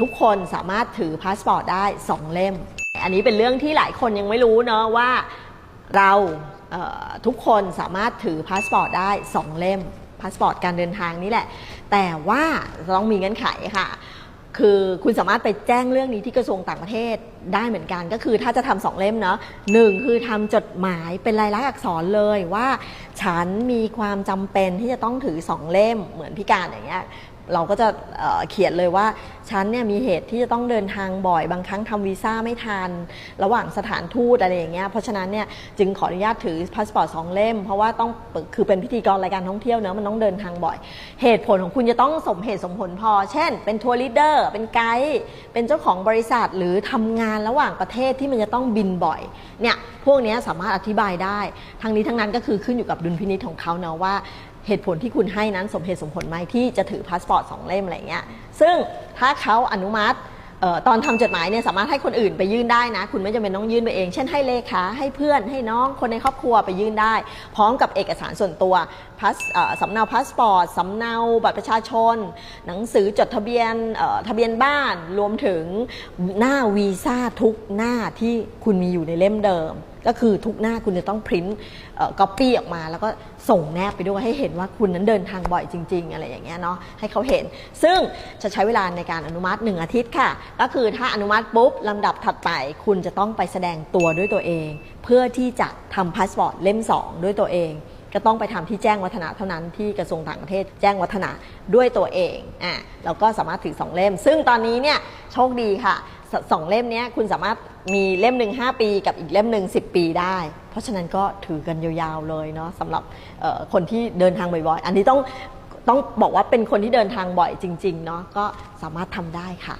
ทุกคนสามารถถือพาสปอร์ตได้ 2 เล่ม อันนี้เป็นเรื่องที่หลายคนยังไม่รู้เนาะว่าเราเทุกคนสามารถถือพาสปอร์ตได้ 2 เล่มพาสปอร์ตการเดินทางนี่แหละ แต่ว่าต้องมีเงื่อนไขค่ะ คือคุณสามารถไปแจ้งเรื่องนี้ที่กระทรวงต่างประเทศได้เหมือนกัน ก็คือถ้าจะทำสองเล่มเนาะหนึ่งคือทำจดหมายเป็นลายลักษณ์อักษรเลยว่า ฉันมีความจำเป็นที่จะต้องถือสองเล่มเหมือนพิการอย่างเงี้ย เราก็จะเเขียนเลยว่าฉันเนี่ยมีเหตุที่จะต้องเดินทางบ่อยบางครั้งทำวีซ่าไม่ทัน ระหว่างสถานทูตอะไรอย่างเงี้ยเพราะฉะนั้นเนี่ยจึงขออนุญาตถือพาสปอร์ตสองเล่ม เพราะว่าต้องคือเป็นพิธีกรรายการท่องเที่ยวเนอะมันต้องเดินทางบ่อย เหตุผลของคุณจะต้องสมเหตุสมผลพอ เช่น เป็นทัวร์ลีดเดอร์เป็นไกด์เป็นเจ้าของบริษัทหรือทำงานระหว่างประเทศที่มันจะต้องบินบ่อยเนี่ยพวกนี้สามารถอธิบายได้ ทั้งนี้ทั้งนั้นก็คือขึ้นอยู่กับดุลพินิจของเขาเนาะว่าเหตุผลที่คุณให้นั้นสมเหตุสมผลไหมที่จะถือพาสปอร์ตสองเล่มอะไรเงี้ยซึ่งถ้าเขาอนุมัติออตอนทำจดหมายเนี่ยสามารถให้คนอื่นไปยื่นได้นะ คุณไม่จำเป็นต้องยื่นไปเอง เช่นให้เลขาให้เพื่อนให้น้องคนในครอบครัวไปยื่นได้ พร้อมกับเอกสารส่วนตัวพาสสำเนาพาสปอร์ตสำเนาบัตรประชาชน หนังสือจดทะเบียนทะเบียนบ้านรวมถึงหน้าวีซ่าทุกหน้าที่คุณมีอยู่ในเล่มเดิม ก็คือทุกหน้าคุณจะต้องพิมพ์ก๊อปปี้ออกมา แล้วก็ส่งแนบไปด้วยให้เห็นว่าคุณนั้นเดินทางบ่อยจริง ๆ อะไรอย่างเงี้ยเนาะให้เขาเห็น ซึ่งจะใช้เวลาในการอนุมัติ 1 อาทิตย์ค่ะ ก็คือถ้าอนุมัติปุ๊บลำดับถัดไป คุณจะต้องไปแสดงตัวด้วยตัวเอง เพื่อที่จะทำพาสปอร์ตเล่ม 2 ด้วยตัวเองก็ต้องไปทำที่แจ้งวัฒนะเท่านั้นที่กระทรวงต่างประเทศแจ้งวัฒนะด้วยตัวเองอะเราก็สามารถถือ 2 เล่ม ซึ่งตอนนี้เนี่ยโชคดีค่ะสสองเล่มเนี้ยคุณสามารถ มีเล่มหนึ่ง5 ปีกับอีกเล่มหนึ่ง10 ปีได้ เพราะฉะนั้นก็ถือกันยาวๆเลยเนาะสำหรับคนที่เดินทางบ่อยๆ อันนี้ต้องต้องบอกว่าเป็นคนที่เดินทางบ่อยจริงๆเนาะก็สามารถทำได้ค่ะ